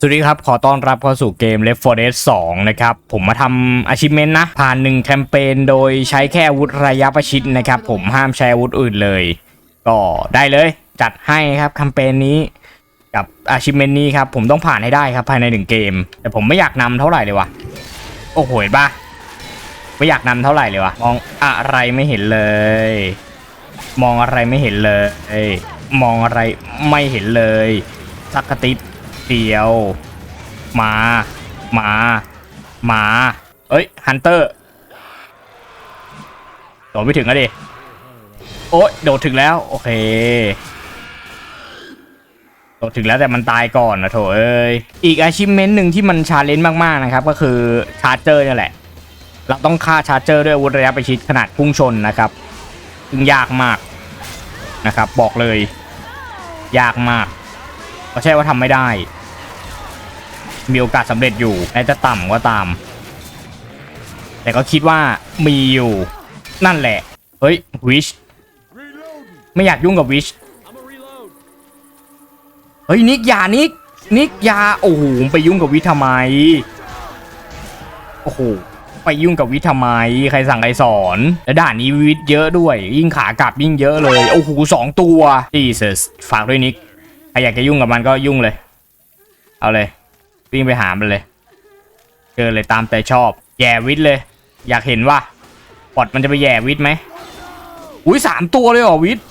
สวัสดีครับ ขอต้อนรับเข้าสู่เกม Left 4 Dead 2 นะครับ ผมมาทำ achievement นะ ผ่านหนึ่งแคมเปญโดยใช้แค่อาวุธระยะประชิดนะครับ ผมห้ามใช้อาวุธอื่นเลย ก็ได้เลย จัดให้ครับแคมเปญนี้กับ achievement นี้ครับ ผมต้องผ่านให้ได้ครับภายในหนึ่งเกม แต่ผมไม่อยากนำเท่าไหร่เลยวะโอ้โหเห็นปะไม่อยากนำเท่าไหร่เลยวะมองอะไรไม่เห็นเลย มองอะไรไม่เห็นเลย มองอะไรไม่เห็นเลยสักกะติด เดียว มา มา มา เอ้ยฮันเตอร์โดดไม่ถึงอะดิ โอ๊ยโดดถึงแล้ว โอเค โดดถึงแล้วแต่มันตายก่อนนะโถเอ้ย อีกอาชิ m เมนต์หนึ่งที่มันชาเลนจ์มาก ๆ นะครับ ก็คือชาร์เจอร์นี่แหละ เราต้องฆ่าชาร์เจอร์ด้วยอาวุธระยะประชิดขนาดพุ่งชนนะครับซึ่งยากมากนะครับ บอกเลย ยากมากไม่ใช่ว่าทำไม่ได้ มีโอกาสสำเร็จอยู่แม้จะต่ำก็ตาม แต่ก็คิดว่ามีอยู่ นั่นแหละ เฮ้ยวิชไม่อยากยุ่งกับวิชเฮ้ยนิกยานิกนิกยาโอ้โหไปยุ่งกับวิทำไมโอ้โหไปยุ่งกับวิทำไมใครสั่งใครสอนแล้วด่านนี้วิทเยอะด้วย ยิ่งขากลับยิ่งเยอะเลยโอ้โหสองตัว Jesus ฝากด้วยนิกใครอยากจะยุ่งกับมันก็ยุ่งเลย เอาเลย วิ่งไปหามันเลยเจอเลยตามแต่ชอบ แย่วิทเลย อยากเห็นว่าปอดมันจะไปแย่วิทไหมอุ้ยสามตัวเลยเหรอวิทย์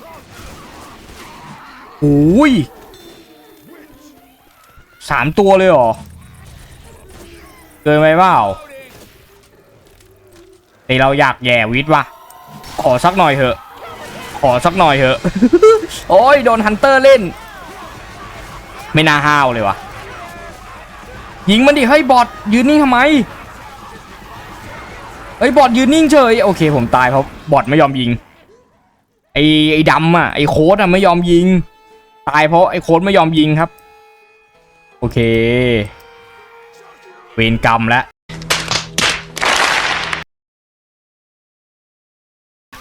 อุ้ยสามตัวเลยเหรอ เกินไปเปล่าแต่เราอยากแย่วิทว่ะ ขอสักหน่อยเถอะ ขอสักหน่อยเถอะ โอ้ยโดนฮันเตอร์เล่น ไม่น่าห้าวเลยว่ะ ยิงมันดิเฮ้ยบอดยืนนิ่งทำไมเฮ้ยบอดยืนนิ่งเฉยโอเค ผมตายเพราะบอดไม่ยอมยิงไอ้ไอ้ดำอะไอ้โค้ดอะไม่ยอมยิง ตายเพราะไอ้โค้ดไม่ยอมยิงครับ โอเค เวรกรรมแล้ว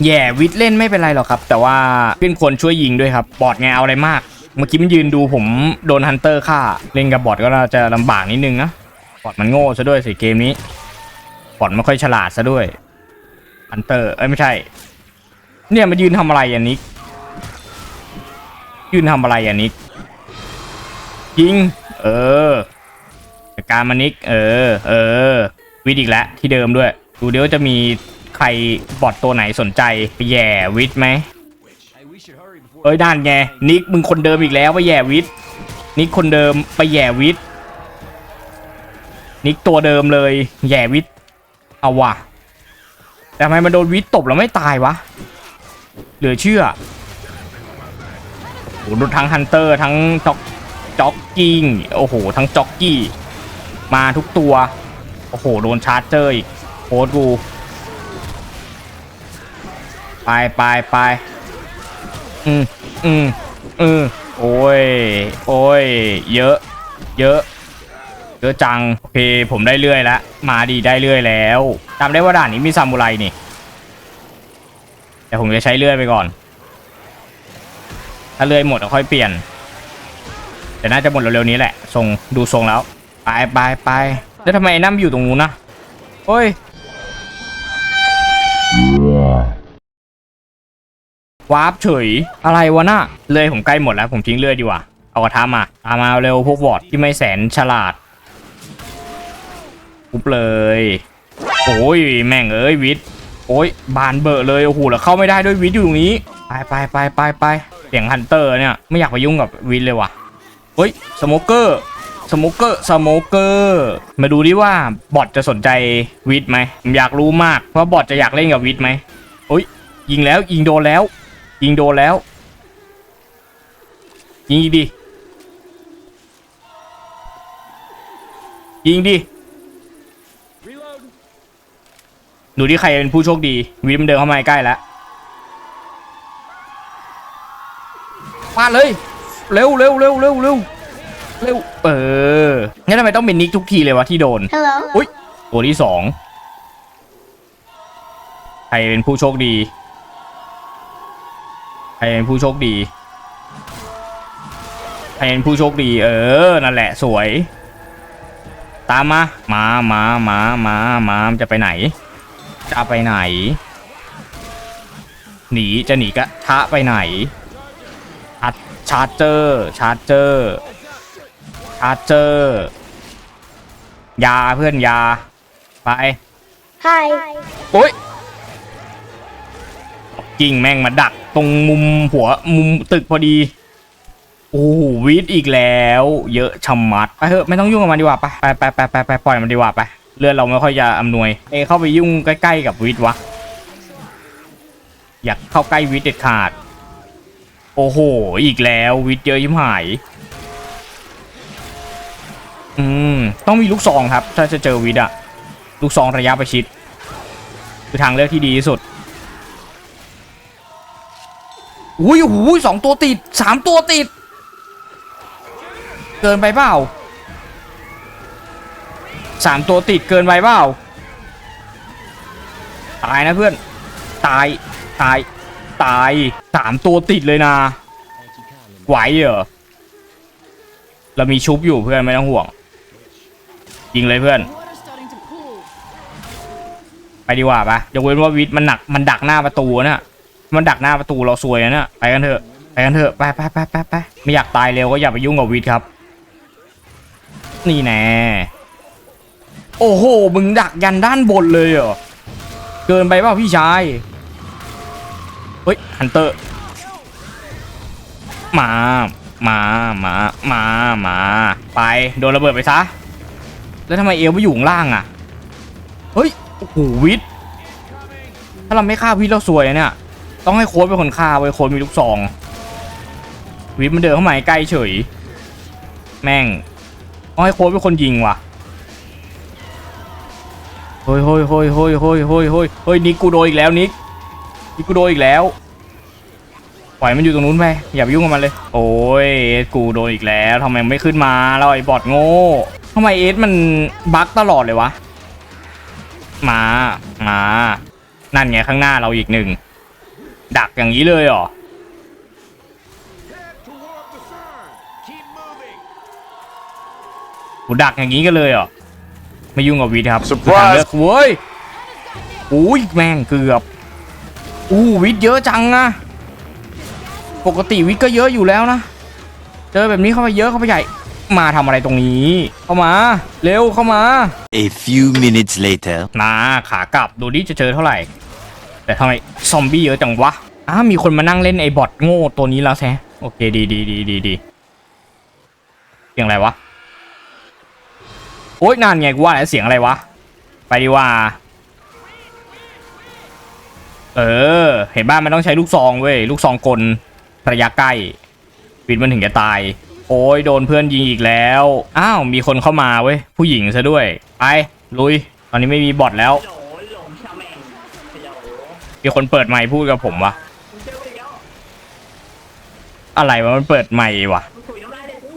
แย่วิทเล่นไม่เป็นไรหรอกครับ แต่ว่าเป็นคนช่วยยิงด้วยครับ บอดไงเอาอะไรมาก เมื่อกี้มันยืนดูผมโดนฮันเตอร์ฆ่า เล่นกับบอทก็น่าจะลำบากนิดนึงนะบอทมันโง่ซะด้วยสิเกมนี้บอทไม่ค่อยฉลาดซะด้วยฮันเตอร์เอ้ยไม่ใช่ เนี่ยมันยืนทำอะไรอะนิกยืนทำอะไรอะนิกยิง เออจัดการมานิก เออ เออ วิทย์อีกแล้วที่เดิมด้วย ดูเดี๋ยวจะมีใครบอทตัวไหนสนใจไปแย่วิทย์ไหม เอ้ยด้านไงนิกมึงคนเดิมอีกแล้วไปแย่วิทนิกคนเดิมไปแย่วิทนิกตัวเดิมเลย แย่วิทเอาว่ะแต่ทำไมมันโดนวิทตบแล้วไม่ตายวะเหลือเชื่อโอ้โหทั้งฮันเตอร์ทั้งจ็อกจ็อกกิ้งโอ้โห ทั้งจ็อกกี้ มาทุกตัว โอ้โห โดนชาร์จเจอร์อีกโคตรกู ไปไปไป อืมอืมอืมโอ้ย โอ้ย เยอะ เยอะ เยอะจัง โอเค ผมได้เรื่อยแล้ว มาดีได้เรื่อยแล้วจำได้ว่าด่านนี้มีซามูไรนี่ แต่ผมจะใช้เลื่อยไปก่อน ถ้าเลื่อยหมดก็ค่อยเปลี่ยน แต่น่าจะหมดเร็วๆนี้แหละ ทรงดูทรงแล้ว ไปไปไป แล้วทำไมไอ้น้ำอยู่ตรงนู้นนะโอ้ย วาร์ปเฉย อะไรวะน่ะเลยผมใกล้หมดแล้ว ผมทิ้งเลื่อยดีกว่า เอากระทะมาตามมาเร็วพวกวอร์ดที่ไม่แสนฉลาดปุ๊บเลย โอ้ยแม่งเอ้ยวิทโอ้ยบานเบอะเลยโอ้โหแล้วเข้าไม่ได้ด้วยวิทอยู่ตรงนี้ ไปไปไปไปไปเสียงฮันเตอร์เนี่ยไม่อยากไปยุ่งกับวิทเลยว่ะเฮ้ยสโมเกอร์สโมเกอร์สโมเกอร์มาดูดิว่าบอทจะสนใจวิทไหมผมอยากรู้มากว่าบอทจะอยากเล่นกับวิทไหมโอ้ยยิงแล้วยิงโดนแล้ว ยิงโดนแล้ว ยิงอีกดิยิงดิดูที่ใครเป็นผู้โชคดี วิมนเดินเข้ามาใกล้แล้วปาดเลย เร็วเร็วเร็วเร็วเร็วเร็วเอองั้นทำไมต้องเป็นนิกทุกทีเลยวะที่โดน Hello. อุ้ยตัวที่สอง ใครเป็นผู้โชคดี ใครเป็นผู้โชคดีใครเป็นผู้โชคดีเออ นั่นแหละสวย ตามมา มามามามามาจะไปไหน จะไปไหน หนีจะหนีกระทะไปไหนชาร์จชาร์เจอร์ชาร์เจอร์ชาร์เจอร์ยาเพื่อนยา ไป Hi. โอ๊ยกิ่งแม่งมาดัก ตรงมุมหัวมุมตึกพอดี โอ้โหวิทอีกแล้ว เยอะชะมัดไปเถอะไม่ต้องยุ่งกับมันดีกว่าไปไปไปไปไปปล่อยมันดีกว่าไปเลือดเราไม่ค่อยจะอำนวยเอเข้าไปยุ่งใกล้ๆกับวิทวะอยากเข้าใกล้วิทเด็ดขาด โอ้โห อีกแล้ววิทเยอะยิ่หาย อืม ต้องมีลูกซองครับ ถ้าจะเจอวิทอะลูกซองระยะประชิด คือทางเลือกที่ดีที่สุด อุ้ยหูสองตัวติดสามตัวติด เกินไปเปล่าสามตัวติดเกินไปเปล่าตายนะเพื่อน ตาย ตาย ตายสามตัวติดเลยนะ ไหวเหรอ เรามีชุบอยู่เพื่อนไม่ต้องห่วง ยิงเลยเพื่อน ไปดีกว่าปะยกเว้นว่าวิทมันหนัก มันดักหน้าประตูน่ะ มันดักหน้าประตูเราซวยนะเนี่ยไปกันเถอะไปกันเถอะไปไปไปไปไปไม่อยากตายเร็วก็อย่าไปยุ่งกับวิทครับ นี่แน่โอ้โหมึงดักยันด้านบนเลยเหรอเกินไปเปล่าพี่ชายเฮ้ยฮันเตอร์มามามามามาไปโดนระเบิดไปซะแล้วทำไมเอวไม่อยู่ข้างล่างอะเฮ้ยโอ้โหวิทย์ถ้าเราไม่ฆ่าวิทเราสวยเนี่ย ต้องให้โค้ดเป็นคนฆ่าไว้โค้ดมีลูกซอง วิทมันเดินเข้ามาใกล้เฉย แม่งต้องให้โค้ดเป็นคนยิงว่ะเฮ้ยเฮ้ยเฮ้ยเฮ้ยเฮ้ยเฮ้ยเฮ้ยเฮ้ยนิกกูโดนอีกแล้วนิกนิกกูโดนอีกแล้วปล่อยมันอยู่ตรงนู้นไปอย่าไปยุ่งกับมันเลย โอ้ยเอสกูโดนอีกแล้วทำไมไม่ขึ้นมาแล้วไอ้บอดโง่ทำไมเอสมันบั๊กตลอดเลยวะมา มา นั่นไงข้างหน้าเราอีกหนึ่ง ดักอย่างนี้เลยเหรอกูดักอย่างนี้กันเลยเหรอไม่ยุ่งกับวีทครับ Surprise ทางเลือกเว้ยอุ้ยแม่งเกือบอู้วิทย์เยอะจังนะปกติวิทย์ก็เยอะอยู่แล้วนะเจอแบบนี้เข้าไปเยอะเข้าไปใหญ่มาทำอะไรตรงนี้ เข้ามา เร็วเข้ามา A few minutes later. มาขากลับดูดิจะเจอเท่าไหร่ แต่ทำไมซอมบี้เยอะจังวะ อ้ามีคนมานั่งเล่นไอ้บอทโง่ตัวนี้แล้วแซะโอเคดีดีดีดีดีเสียงอะไรวะ โอ๊ยนานไงกูว่าแล้วเสียงอะไรวะ ไปดีว่า เออ เห็นบ้านมันต้องใช้ลูกซองเว้ย ลูกซองกลระยะใกล้ปิดมันถึงจะตาย โอ้ยโดนเพื่อนยิงอีกแล้ว อ้าว มีคนเข้ามาเว้ย ผู้หญิงซะด้วย ไป ลุย ตอนนี้ไม่มีบอทแล้ว มีคนเปิดไมค์พูดกับผมวะ อะไรวะมันเปิดไมค์วะมึงคุยน้ำลายเลยกู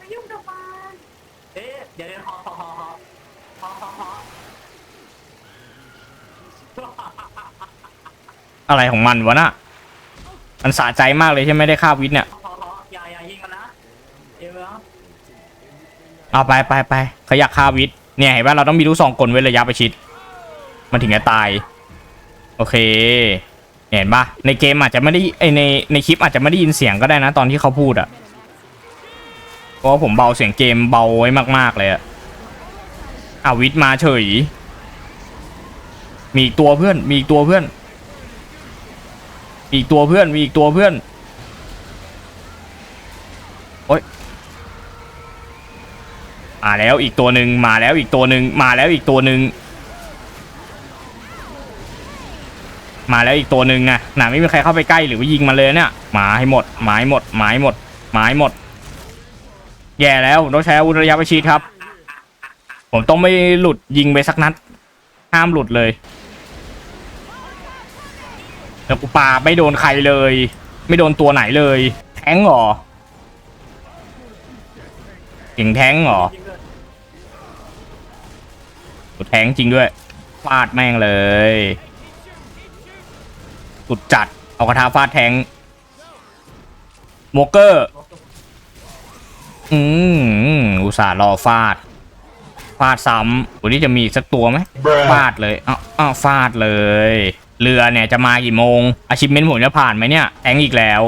ไม่ยุ่งกับมันเอ๊ะเดี๋ยวเดี๋ยวฮอฮอฮอฮอฮอฮอฮออะไรของมันวะน่ะมันสะใจมากเลยใช่ไหมได้ฆ่าวิทย์เนี่ยฮอฮออย่าอย่ายิงมันนะเดี๋ยวนะเอาไปไปไปเขาอยากฆ่าวิทย์เนี่ยเห็นป่ะเราต้องมีลูกซองกลไว้ระยะประชิด มันถึงจะตาย โอเค เห็นปะในเกมอาจจะไม่ได้ไอในในคลิปอาจจะไม่ได้ยินเสียงก็ได้นะตอนที่เขาพูดอะเพราะผมเบาเสียงเกมเบาไว้มากๆเลยอะอาวิทมาเฉย มีตัวเพื่อน มีตัวเพื่อนมีอีกตัวเพื่อน มีอีกตัวเพื่อนโอ้ยมาแล้วอีกตัวหนึ่งมาแล้วอีกตัวหนึ่งมาแล้วอีกตัวหนึ่ง มาแล้วอีกตัวหนึ่งอะน่ะไม่มีใครเข้าไปใกล้หรือว่ายิงมาเลยเนี่ยหมาให้หมดหมาให้หมดหมาให้หมดหมาให้หมด แย่แล้วต้องใช้อาวุธระยะประชิดครับ ผมต้องไม่หลุดยิงไปสักนัดห้ามหลุดเลยแต่กูปาไม่โดนใครเลย ไม่โดนตัวไหนเลย แทงเหรอเก่งแทงเหรอแทงจริงด้วยฟาดแม่งเลย สุดจัด เอากระทาฟาดแทงโมเกอร์ อืมอุตส่าห์รอฟาด ฟาดซ้ำวันนี้จะมีอีกสักตัวไหม ฟาดเลยอ้าวอ้าวฟาดเลย เรือเนี่ยจะมากี่โมง อาชิพเมนต์ผมจะผ่านไหมเนี่ย แทงอีกแล้ว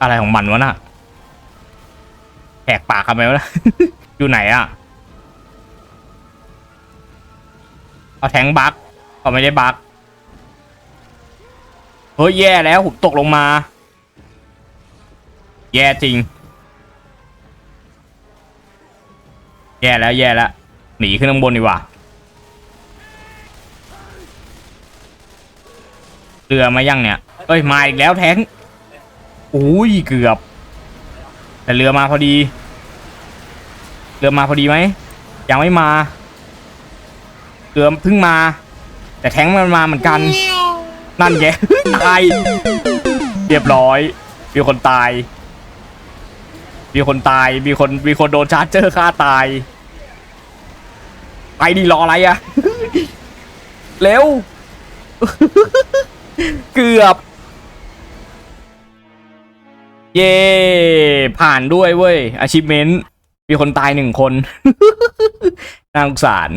อะไรของมันวะน่ะแหกปากทำไมวะน่ะอยู่ไหนอะเอาแทงบักก็ไม่ได้บัก เฮ้ยแย่แล้วผมตกลงมา แย่จริง แย่แล้วแย่แล้วหนีขึ้นข้างบนดีกว่าเรือมายังเนี่ยเอ้ยมาอีกแล้วแทงอุ้ยเกือบ แต่เรือมาพอดี เรือมาพอดีไหมยังไม่มาเรือเพิ่งมา แต่แทงมันมาเหมือนกัน นั่นแกตาย เรียบร้อย มีคนตาย มีคนตาย มีคน มีคนโดนชาร์จเจอร์ฆ่าตาย ไปดิรออะไรอะเร็ว เกือบ เย่ผ่านด้วยเว้ย achievement มีคนตายหนึ่งคน น่าสงสาร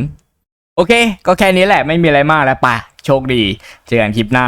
โอเค ก็แค่นี้แหละ ไม่มีอะไรมากแล้วไปะ โชคดี เจอกันคลิปหน้า